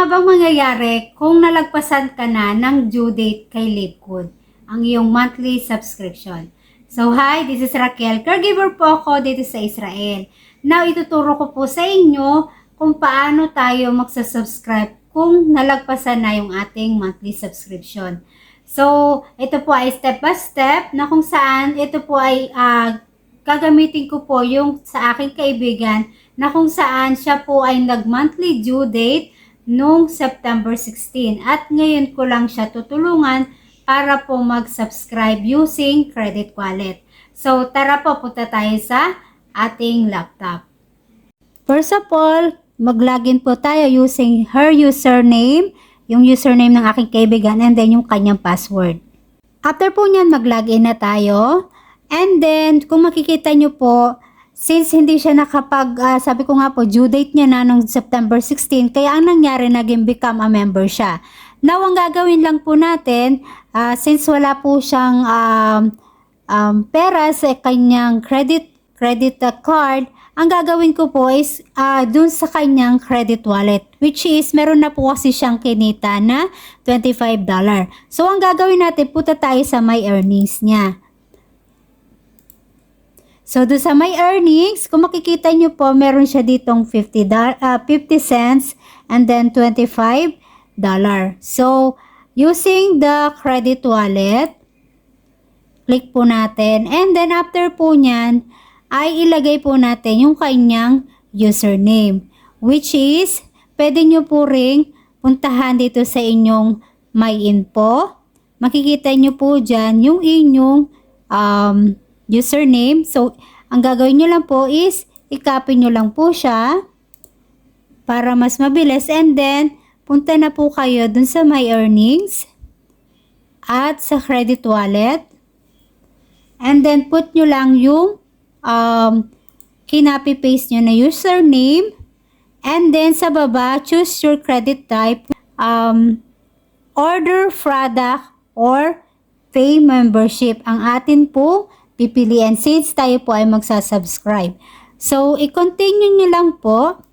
nga bang mangyayari kung nalagpasan ka na ng due date kay Liquid, ang iyong monthly subscription? So hi, this is Raquel. Caregiver po ako dito sa Israel. Now, ituturo ko po sa inyo kung paano tayo magsasubscribe kung nalagpasan na yung ating monthly subscription. So, ito po ay step by step na kung saan ito po ay ah, gagamitin ko po yung sa aking kaibigan na kung saan siya po ay nag-monthly due date noong September 16 at ngayon ko lang siya tutulungan para po mag-subscribe using credit wallet. So, tara po, punta tayo sa ating laptop. First of all, mag-login po tayo using her username, yung username ng aking kaibigan, and then yung kanyang password. After po niyan, mag-login na tayo. And then, kung makikita nyo po, since hindi siya nakapag, ah, sabi ko nga po, due date niya na nung September 16, kaya ang nangyari, naging become a member siya. Now, ang gagawin lang po natin, ah, since wala po siyang um, um, pera sa kanyang credit credit uh, card, ang gagawin ko po is ah, dun sa kanyang credit wallet, which is meron na po kasi siyang kinita na $25. So, ang gagawin natin, punta tayo sa my earnings niya. So, doon sa my earnings, kung makikita nyo po, meron siya ditong 50, dar- ah, 50 cents and then 25 dollar. So, using the credit wallet, click po natin. And then, after po nyan, ay ilagay po natin yung kanyang username. Which is, pwede nyo po ring puntahan dito sa inyong my info. Makikita nyo po dyan yung inyong um, username. So, ang gagawin nyo lang po is, i-copy nyo lang po siya para mas mabilis. And then, punta na po kayo dun sa my earnings at sa credit wallet. And then, put nyo lang yung um, kinopy-paste nyo na username. And then, sa baba, choose your credit type. Um, order product or pay membership. Ang atin po, pipiliin since tayo po ay magsasubscribe. So, i-continue nyo lang po.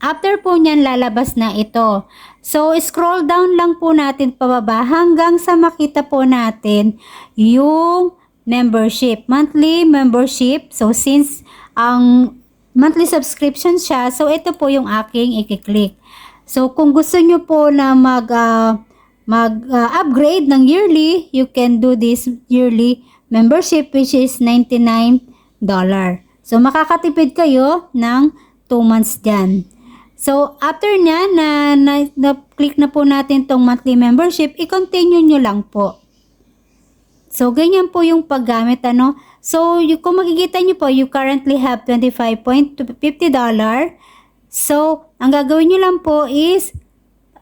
After po niyan, lalabas na ito. So, scroll down lang po natin pababa hanggang sa makita po natin yung membership. Monthly membership. So, since ang monthly subscription siya, so ito po yung aking i-click. So, kung gusto nyo po na mag, ah, mag-upgrade ng yearly, you can do this yearly membership which is $99. So, makakatipid kayo ng 2 months dyan. So, after nya na, na, na click na po natin tong monthly membership, i-continue nyo lang po. So, ganyan po yung paggamit, ano. So, you, kung makikita nyo po, you currently have $25.50. So, ang gagawin nyo lang po is,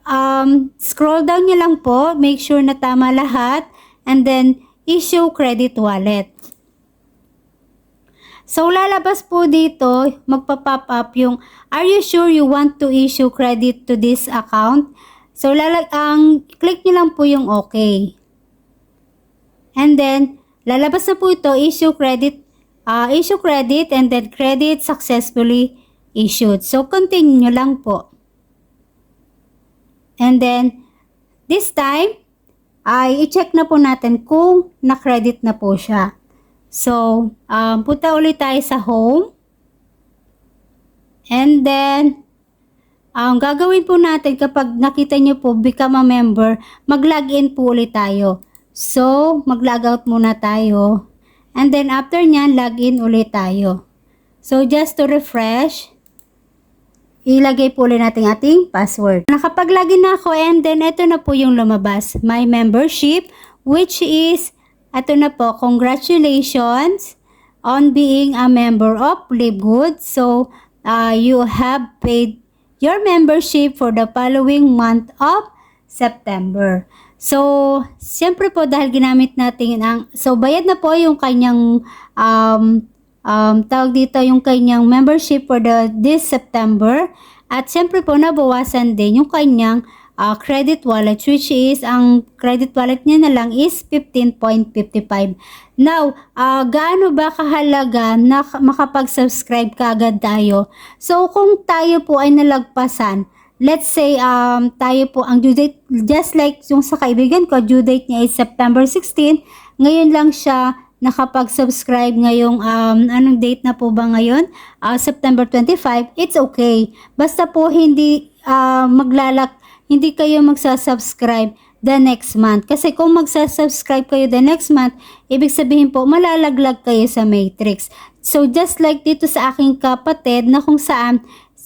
um, scroll down nyo lang po, make sure na tama lahat, and then, issue credit wallet. So, lalabas po dito, magpa-pop up yung, are you sure you want to issue credit to this account? So, lalag ang click nyo lang po yung okay. And then, lalabas na po ito, issue credit, uh, issue credit, and then credit successfully issued. So, continue lang po. And then, this time, ay i-check na po natin kung na-credit na po siya. So, um, punta ulit tayo sa home. And then, ang gagawin po natin kapag nakita nyo po become a member, mag-login po ulit tayo. So, mag-log out muna tayo. And then, after nyan, login ulit tayo. So, just to refresh, ilagay po ulit natin ating password. Nakapag-login na ako and then ito na po yung lumabas. My membership, which is ito na po, congratulations on being a member of Livegood. So, uh, you have paid your membership for the following month of September. So, siyempre po dahil ginamit natin ang, so bayad na po yung kanyang, um, um, tawag dito yung kanyang membership for the this September. At siyempre po nabawasan din yung kanyang uh, credit wallet which is ang credit wallet niya na lang is 15.55. Now, uh, gaano ba kahalaga na makapag-subscribe kaagad tayo? So, kung tayo po ay nalagpasan let's say um tayo po ang due date just like yung sa kaibigan ko due date niya is September 16 ngayon lang siya nakapag-subscribe ngayong um anong date na po ba ngayon? Ah, September 25 it's okay. Basta po hindi ah, maglalak hindi kayo magsasubscribe the next month. Kasi kung magsasubscribe kayo the next month ibig sabihin po malalaglag kayo sa matrix. So just like dito sa aking kapatid na kung saan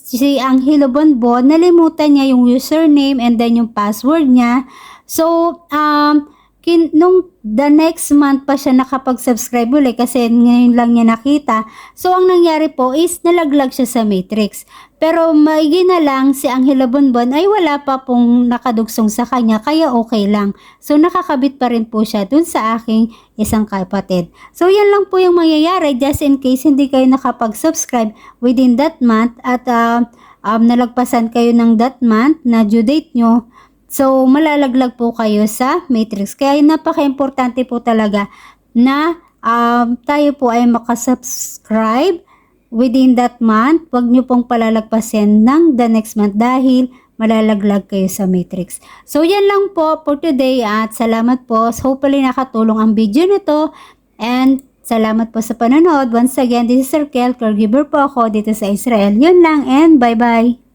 si Angelo Bonbon, nalimutan niya yung username and then yung password niya. So, um, kin, nung the next month pa siya nakapag-subscribe ulit kasi ngayon lang niya nakita. So, ang nangyari po is nalaglag siya sa Matrix. Pero maigi na lang si Angelo Bonbon ay wala pa pong nakadugsong sa kanya kaya okay lang. So, nakakabit pa rin po siya dun sa aking isang kapatid. So, yan lang po yung mangyayari just in case hindi kayo nakapag-subscribe within that month at uh, um, nalagpasan kayo ng that month na due date nyo. So, malalaglag po kayo sa matrix. Kaya napaka-importante po talaga na um, tayo po ay makasubscribe within that month. Huwag nyo pong palalagpasin ng the next month dahil malalaglag kayo sa matrix. So, yan lang po for today at salamat po. Hopefully nakatulong ang video nito and salamat po sa panonood. Once again, this is Raquel, caregiver po ako dito sa Israel. Yun lang and bye-bye!